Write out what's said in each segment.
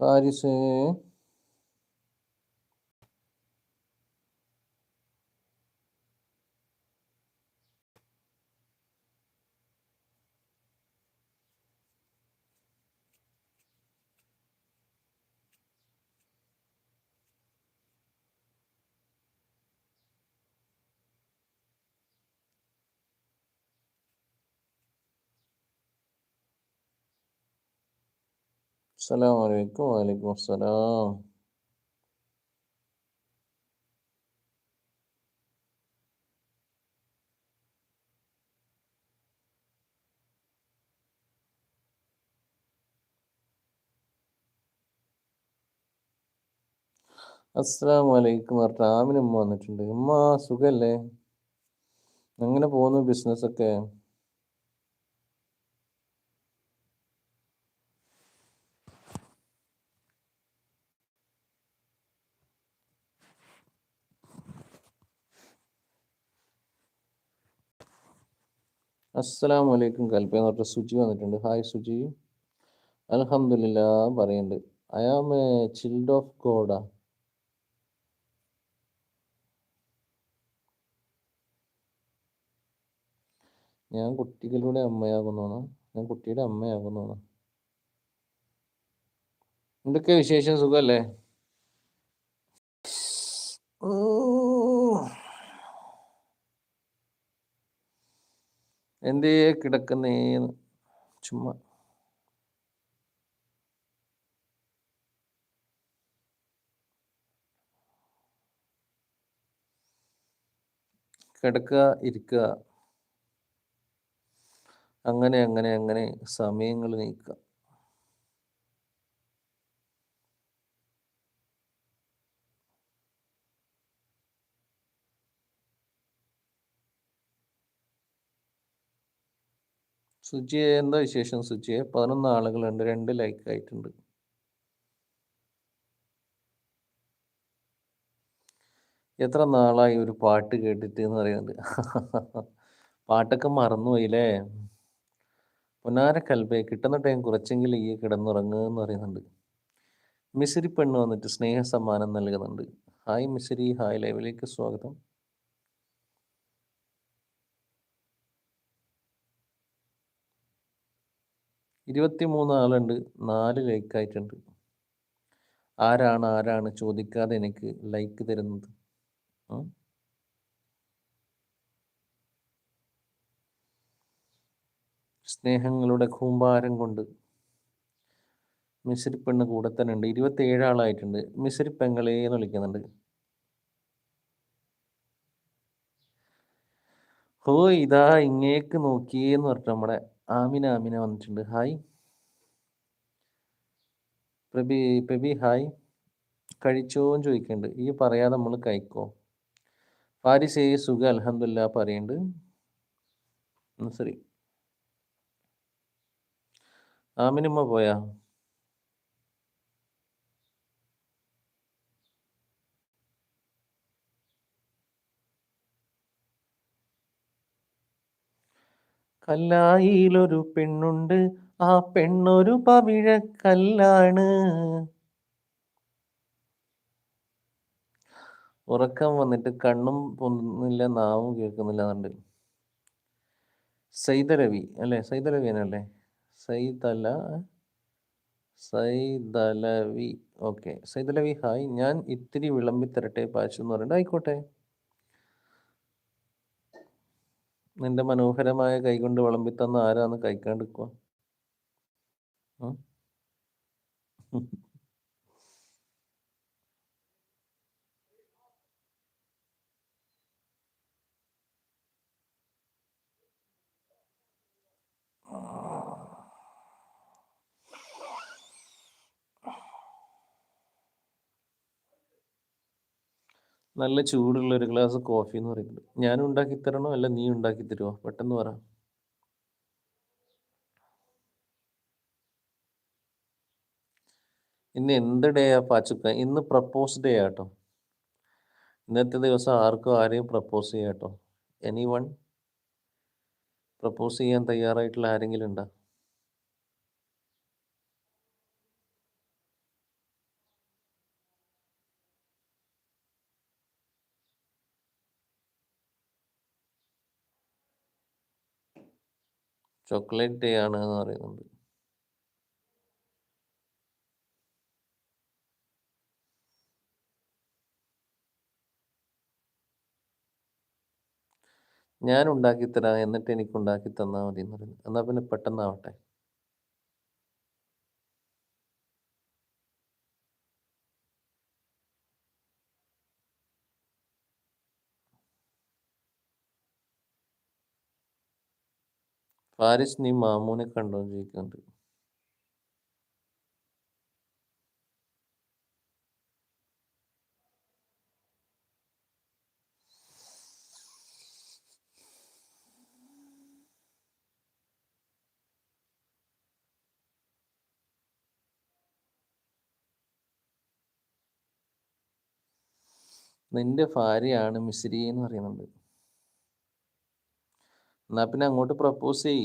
ഫാരിസ് അസ്സാം വലൈക്കും വലൈക്കും അസ്സലാം അസ്സാം വലൈക്കും പറഞ്ഞിട്ട് ആമിനുമ്മ വന്നിട്ടുണ്ട്. ഉമ്മ സുഖല്ലേ? എങ്ങനെ പോകുന്നു ബിസിനസ്സൊക്കെ അസ്സലാം വലൈക്കും കൽപ്പ എന്ന് സുജി വന്നിട്ടുണ്ട്. ഹായ് സുജി. അലഹമില്ല പറയുന്നുണ്ട്. I am a child of God ഞാൻ കുട്ടികളുടെ അമ്മയാകുന്നതാണ്. ഞാൻ കുട്ടിയുടെ അമ്മയാകുന്നതാണ്. എന്തൊക്കെ വിശേഷം? സുഖല്ലേ? എന്തേ കിടക്കുന്നേ ചുമ്മാ. കിടക്കുക ഇരിക്കുക. അങ്ങനെ അങ്ങനെ അങ്ങനെ സമയങ്ങൾ നീക്കുക. സുജിയെ എന്താ വിശേഷം? സുജിയെ പതിനൊന്ന് ആളുകളുണ്ട് രണ്ട് ലൈക്ക് ആയിട്ടുണ്ട്. എത്ര നാളായി ഒരു പാട്ട് കേട്ടിട്ട് എന്ന് പറയുന്നത് പാട്ടൊക്കെ മറന്നുപോയില്ലേ? പൊന്നാര കൽബേ കിട്ടുന്ന ടൈം കുറച്ചെങ്കിലും ഈ കിടന്നുറങ്ങുകയെന്ന് പറയുന്നുണ്ട്. മിസിരി പെണ്ണ് വന്നിട്ട് സ്നേഹ സമ്മാനം നൽകുന്നുണ്ട് ഹായ് മിസിരി ഹായ് ലൈവിലേക്ക് സ്വാഗതം. ഇരുപത്തിമൂന്ന് ആളുണ്ട് നാല് ലൈക്ക് ആയിട്ടുണ്ട്. ആരാണ് ആരാണ് ചോദിക്കാതെ എനിക്ക് ലൈക്ക് തരുന്നത്? സ്നേഹങ്ങളുടെ കൂമ്പാരം കൊണ്ട് മിശ്രി പെണ്ണ് കൂടെ തന്നെ ഉണ്ട്. ഇരുപത്തി ഏഴാളായിട്ടുണ്ട് പെങ്ങളെ എന്ന് വിളിക്കുന്നുണ്ട്. ഓ ഇതാ ഇങ്ങേക്ക് നോക്കിയെന്ന് പറഞ്ഞിട്ട് നമ്മുടെ ആമിന ആമിന വന്നിട്ടുണ്ട്. ഹായ്. പ്രബി പ്രബി ഹായ്. കഴിച്ചോന്ന് ചോദിക്കുന്നുണ്ട്. ഈ പറയാതെ നമ്മൾ കഴിക്കോ? ഫാരിസേ സുഖ അലഹമില്ല പറയുന്നുണ്ട്. ശരി. ആമിനുമ്മ പോയാ? കല്ലായിലൊരു പെണ്ണുണ്ട്. ആ പെണ്ണൊരു പവിഴക്കല്ലാണ്. ഉറക്കം വന്നിട്ട് കണ്ണും പൊന്നില്ല നാവും കേൾക്കുന്നില്ല എന്നുണ്ട് സൈതരവി അല്ലേ? സൈതരവിയനല്ലേ? സൈതല സൈതലവി. ഓക്കെ. സൈതലവി ഹായ്. ഞാൻ ഇത്തിരി വിളമ്പി തരട്ടെ പാച്ചു എന്ന് പറഞ്ഞിട്ട് ആയിക്കോട്ടെ. നിന്റെ മനോഹരമായ കൈകൊണ്ട് വിളമ്പി തന്ന ആരാന്ന് കഴിക്കാണ്ടിരിക്കുക നല്ല ചൂടുള്ള ഒരു ഗ്ലാസ് കോഫി എന്ന് പറയുന്നത്. ഞാൻ ഉണ്ടാക്കി തരണോ? അല്ല നീ ഉണ്ടാക്കി തരുമോ പെട്ടെന്ന് പറ. ഇന്ന് എന്ത് ഡേ ആ പാച്ചുക്ക? ഇന്ന് പ്രപ്പോസ് ഡേ ആട്ടോ ഇന്നത്തെ ദിവസം ആർക്കും ആരെയും പ്രപ്പോസ് ചെയ്യാട്ടോ. എനി വൺ പ്രപ്പോസ് ചെയ്യാൻ തയ്യാറായിട്ടുള്ള ആരെങ്കിലും ഉണ്ടോ? ചോക്ലേറ്റ് ഡേ ആണ് എന്ന് പറയുന്നുണ്ട്. ഞാൻ ഉണ്ടാക്കി തരാം എന്നിട്ട് എനിക്ക് ഉണ്ടാക്കി തന്നാൽ മതി എന്ന് പറയുന്നത് എന്നാൽ പിന്നെ പെട്ടെന്നാവട്ടെ. ഫാരിസ് നീ മാമൂനെ കണ്ടോ ചോദിക്കുന്നുണ്ട് നിന്റെ ഭാര്യയാണ് മിശ്രി എന്ന് പറയുന്നുണ്ട്. എന്നാ പിന്നെ അങ്ങോട്ട് പ്രപ്പോസ് ചെയ്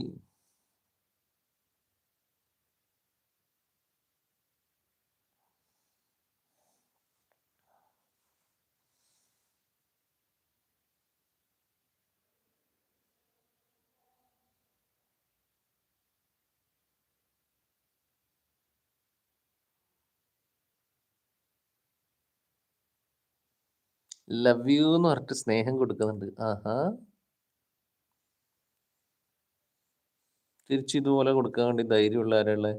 ലവ് യു എന്ന് പറഞ്ഞിട്ട് സ്നേഹം കൊടുക്കുന്നുണ്ട്. ആഹാ. തിരിച്ച് ഇതുപോലെ കൊടുക്കാൻ വേണ്ടി ധൈര്യമുള്ള ആരാളെ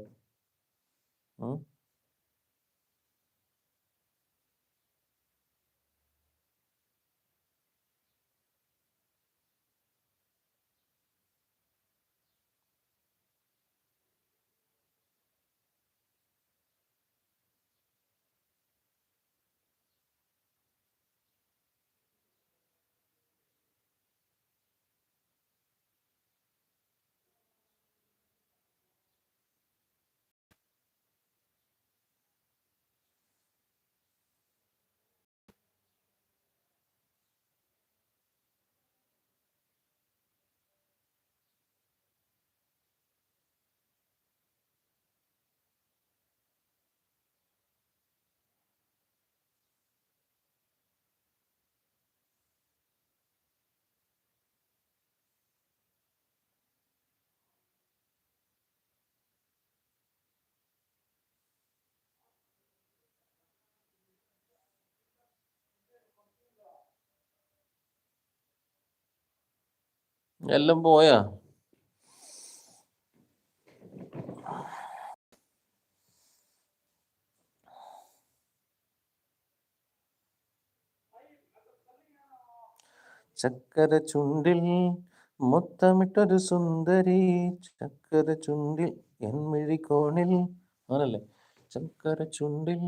എല്ലാം പോയാ? ചക്കര ചുണ്ടിൽ മുത്തമിട്ടൊരു സുന്ദരി ചക്കര ചുണ്ടിൽ കോണിൽ ആണല്ലേ? ചക്കര ചുണ്ടിൽ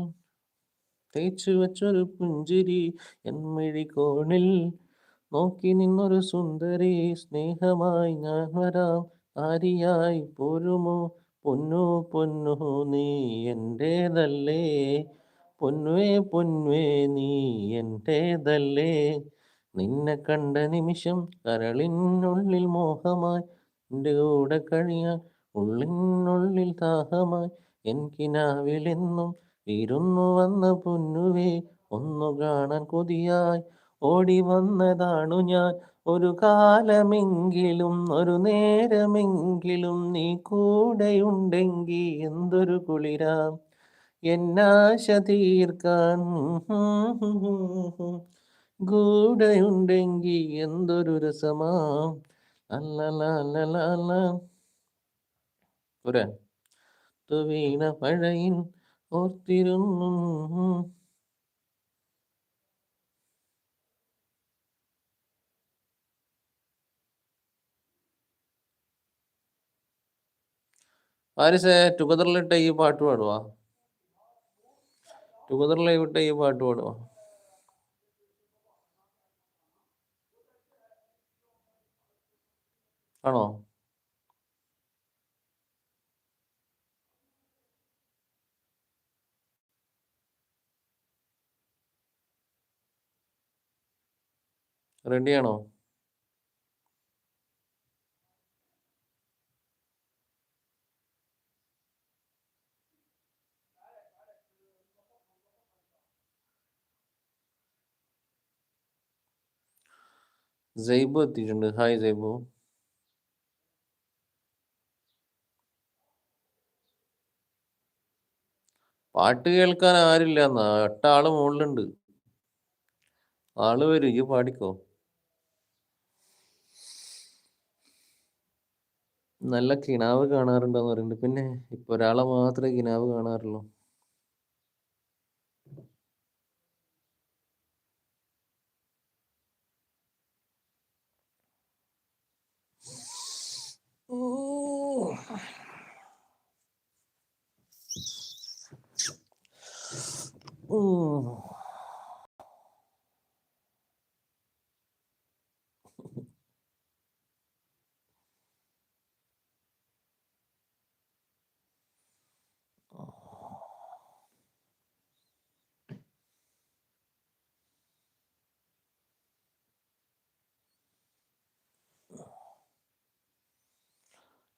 തേച്ചു വെച്ചൊരു പുഞ്ചിരി കോണിൽ നോക്കി നിന്നൊരു സുന്ദരി സ്നേഹമായി ഞാൻ വരാം. ആരിയായി പോരുമോ? പൊന്നു പൊന്നു നീ എന്റേതല്ലേ പൊന്നുവേ പൊന്നുവേ നീ എന്റേതല്ലേ നിന്നെ കണ്ട നിമിഷം കരളിനുള്ളിൽ മോഹമായി എന്റെ കൂടെ കഴിയാൻ ഉള്ളിനുള്ളിൽ ദാഹമായി. എനിക്കിനാവിലെന്നും ഇരുന്നു വന്ന പൊന്നുവേ ഒന്നു കാണാൻ കൊതിയായി. ഓടി വന്നതാണു ഞാൻ. ഒരു കാലമെങ്കിലും ഒരു നേരമെങ്കിലും നീ കൂടെയുണ്ടെങ്കിൽ എന്തൊരു കുളിരാം. എന്നാശ തീർക്കാൻ കൂടെയുണ്ടെങ്കിൽ എന്തൊരു രസമാം. അല്ലല്ല വീണ പഴയിൻ ഓർത്തിരുന്നു ആരിസെ ടുഗദറിലിട്ട് ഈ പാട്ട് പാടുവാ. ടുഗദറിലിട്ട് ഈ പാട്ട് പാടുവാ. ആണോ? റെഡിയാണോ സൈബ് എത്തിയിട്ടുണ്ട് ഹായ് സൈബു പാട്ട് കേൾക്കാൻ ആരില്ല. എന്നാ എട്ടാൾ മുകളിലുണ്ട് ആൾ വരും ഈ പാടിക്കോ. നല്ല കിണാവ് കാണാറുണ്ടെന്ന് പറയുന്നുണ്ട്. പിന്നെ ഇപ്പൊ ഒരാളെ മാത്രമേ കിണാവ് കാണാറുള്ളൂ. О. О.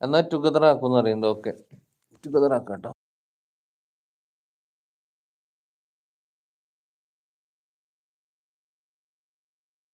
എന്നാ ടുഗദർ ആക്കുമെന്ന് പറയുന്നുണ്ട് ഓക്കെ ടുഗദർ ആക്കാം കേട്ടോ.